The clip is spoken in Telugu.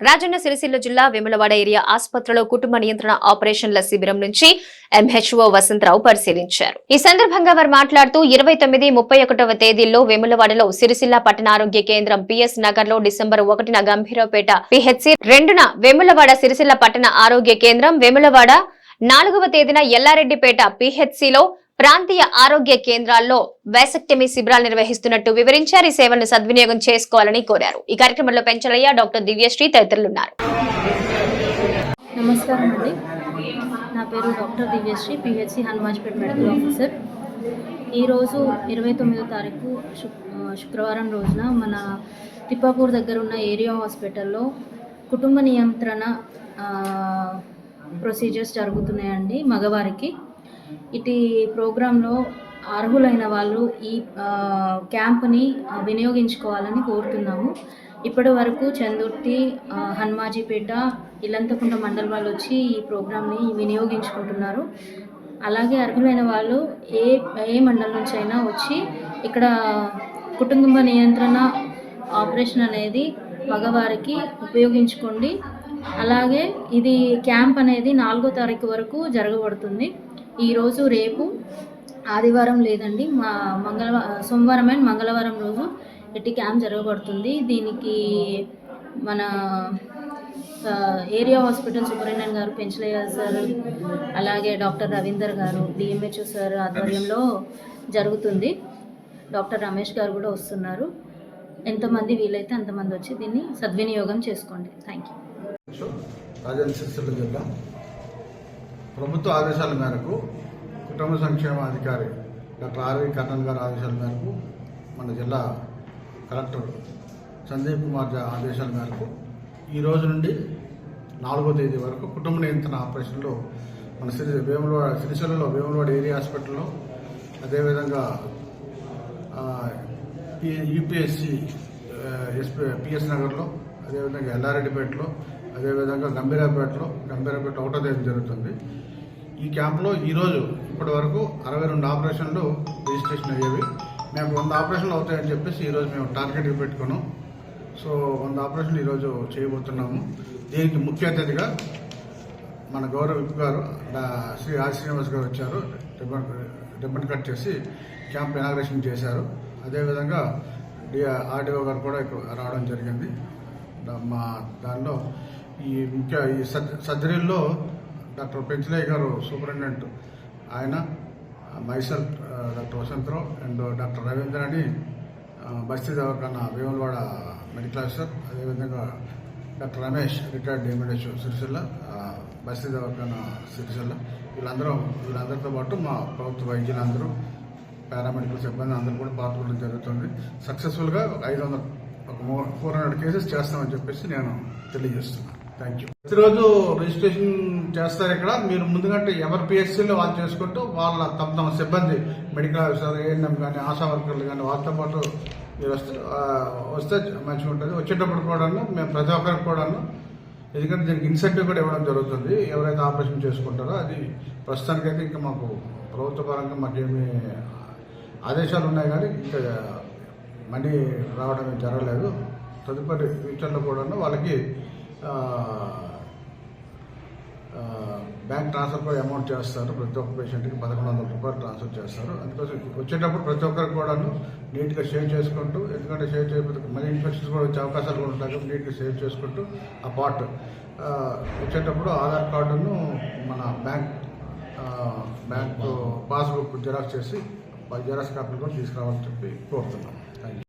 రాజన్న సిరిసిల్ల జిల్లా వేములవాడ ఏరియా ఆసుపత్రిలో కుటుంబ నియంత్రణ ఆపరేషన్ల శిబిరం నుంచి ఎంహెచ్ఓ వసంతరావు పరిశీలించారు. ఈ సందర్భంగా వారు మాట్లాడుతూ ఇరవై తొమ్మిది ముప్పై ఒకటవ తేదీల్లో వేములవాడలో సిరిసిల్ల పట్టణ ఆరోగ్య కేంద్రం పిఎస్ నగర్లో డిసెంబర్ ఒకటిన గంభీరపేట పిహెచ్సి రెండున వేములవాడ సిరిసిల్ల పట్టణ ఆరోగ్య కేంద్రం వేములవాడ నాలుగవ తేదీన ఎల్లారెడ్డిపేట పిహెచ్సిలో ప్రాంతీయ ఆరోగ్య కేంద్రాల్లో వేసక్టమీ శిబిరాలు నిర్వహిస్తున్నట్టు వివరించారు. ఈ సేవలను సద్వినియోగం చేసుకోవాలని కోరారు. ఈ కార్యక్రమంలో పెంచలయ్య డాక్టర్ దివ్యశ్రీ తదితరులున్నారు. నమస్కారం అండి. నా పేరు doctor Divyashree PHC Hanumajipet medical officer. ఈరోజు ఇరవై తొమ్మిదో తారీఖు శుక్రవారం రోజున మన తిప్పాపూర్ దగ్గర ఉన్న ఏరియా హాస్పిటల్లో కుటుంబ నియంత్రణ ప్రొసీజర్స్ జరుగుతున్నాయండి మగవారికి. ఇటు ప్రోగ్రాంలో అర్హులైన వాళ్ళు ఈ క్యాంప్ని వినియోగించుకోవాలని కోరుతున్నాము. ఇప్పటి వరకు చందుర్తి హనుమాజీపేట ఇల్లంతకుంట మండల వాళ్ళు వచ్చి ఈ ప్రోగ్రామ్ని వినియోగించుకుంటున్నారు. అలాగే అర్హులైన వాళ్ళు ఏ ఏ మండలం నుంచి అయినా వచ్చి ఇక్కడ కుటుంబ నియంత్రణ ఆపరేషన్ అనేది మగవారికి ఉపయోగించుకోండి. అలాగే ఇది క్యాంప్ అనేది నాలుగో తారీఖు వరకు జరగబడుతుంది. ఈరోజు రేపు ఆదివారం లేదండి మా మంగళవారం సోమవారం అండ్ మంగళవారం రోజు ఎట్టి క్యాంప్ జరగబడుతుంది. దీనికి మన area hospital superintendent garu Penchalaiah sir అలాగే doctor Ravinder garu DMHO sir ఆధ్వర్యంలో జరుగుతుంది. డాక్టర్ రమేష్ గారు కూడా వస్తున్నారు. ఎంతమంది వీలైతే అంతమంది వచ్చి దీన్ని సద్వినియోగం చేసుకోండి. థ్యాంక్ యూ ప్రభుత్వ ఆదేశాల మేరకు కుటుంబ సంక్షేమ అధికారి డాక్టర్ ఆర్వి కర్ణన్ గారి ఆదేశాల మేరకు మన జిల్లా కలెక్టర్ సందీప్ కుమార్ ఆదేశాల మేరకు ఈ రోజు నుండి నాలుగో తేదీ వరకు కుటుంబ నియంత్రణ ఆపరేషన్లో మన సిరి వేములవాడ సిరిసిల్లలో వేములవాడ ఏరియా హాస్పిటల్లో అదేవిధంగా యూపీఎస్సి ఎస్పీ పిఎస్ నగర్లో అదేవిధంగా ఎల్లారెడ్డిపేటలో అదేవిధంగా గంభీరాపేటలో గంభీరాపేట ఒకటో తేదీ జరుగుతుంది. ఈ క్యాంప్లో ఈరోజు ఇప్పటి వరకు అరవై రెండు ఆపరేషన్లు రిజిస్ట్రేషన్ అయ్యేవి. మేము వంద ఆపరేషన్లు అవుతాయని చెప్పేసి ఈరోజు మేము టార్గెట్ పెట్టుకున్నాం. సో వంద ఆపరేషన్లు ఈరోజు చేయబోతున్నాము. దీనికి ముఖ్య అతిథిగా మన గౌరవ విప్ గారు శ్రీ ఆర్ శ్రీనివాస్ గారు వచ్చారు. రిబ్బన్ రిబ్బన్ కట్ చేసి క్యాంప్ ఇనాగ్రేషన్ చేశారు. అదేవిధంగా డి ఆర్డీఓ గారు కూడా ఇక్కడ రావడం జరిగింది. మా దానిలో ఈ ముఖ్య ఈ సర్జరీల్లో డాక్టర్ పెంచలయ్య గారు సూపరింటెండెంట్. ఆయన మైసల్ doctor Vasantharao and doctor Ravindra అని బస్తీ దవాఖాన వేములవాడ మెడికల్ ఆఫీసర్. అదేవిధంగా doctor Ramesh retired DMHO Siricilla Basti Dawakhana Siricilla. వీళ్ళందరూ వీళ్ళందరితో పాటు మా ప్రభుత్వ వైద్యులందరూ పారామెడికల్ సిబ్బంది అందరూ కూడా పాల్గొనడం జరుగుతుంది. సక్సెస్ఫుల్గా ఒక ఐదు వందల ఒక ఫోర్ హండ్రెడ్ కేసెస్ చేస్తామని చెప్పేసి నేను తెలియజేస్తున్నాను. థ్యాంక్ యూ ప్రతిరోజు రిజిస్ట్రేషన్ చేస్తారు ఇక్కడ. మీరు ముందుకంటే ఎవరి పిఎస్సీలో వాళ్ళు చేసుకుంటూ వాళ్ళ తమ తమ సిబ్బంది మెడికల్ ఆఫీసర్ ఏఎన్ఎం కానీ ఆశా వర్కర్లు కానీ వాళ్ళతో పాటు మీరు వస్తే వస్తే మంచిగా ఉంటుంది. వచ్చేటప్పుడు కూడాను మేము ప్రతి ఒక్కరికి కూడాను ఎందుకంటే దీనికి ఇన్సెంటివ్ కూడా ఇవ్వడం జరుగుతుంది. ఎవరైతే ఆపరేషన్ చేసుకుంటారో అది ప్రస్తుతానికైతే ఇంకా మాకు ప్రభుత్వ పరంగా మాకేమీ ఆదేశాలు ఉన్నాయి కానీ ఇంకా మనీ రావడం జరగలేదు. తదుపరి ఫ్యూచర్లో కూడాను వాళ్ళకి బ్యాంక్ ట్రాన్స్ఫర్ కూడా అమౌంట్ చేస్తారు. ప్రతి ఒక్క పేషెంట్కి పదకొండు వందల రూపాయలు ట్రాన్స్ఫర్ చేస్తారు. అందుకోసం వచ్చేటప్పుడు ప్రతి ఒక్కరికి కూడాను నీట్గా షేర్ చేసుకుంటూ ఎందుకంటే సేవ్ చేయకపోతే మళ్ళీ ఇన్ఫెక్షన్స్ కూడా వచ్చే అవకాశాలు కూడా ఉంటాయి. కాబట్టి నీట్గా సేవ్ చేసుకుంటూ ఆ పార్ట్ వచ్చేటప్పుడు ఆధార్ కార్డును మన బ్యాంక్ బ్యాంక్ పాస్బుక్ జెరాక్స్ చేసి జెరాక్స్ కాపీలు కూడా తీసుకురావాలని చెప్పి కోరుతున్నాం. Thank you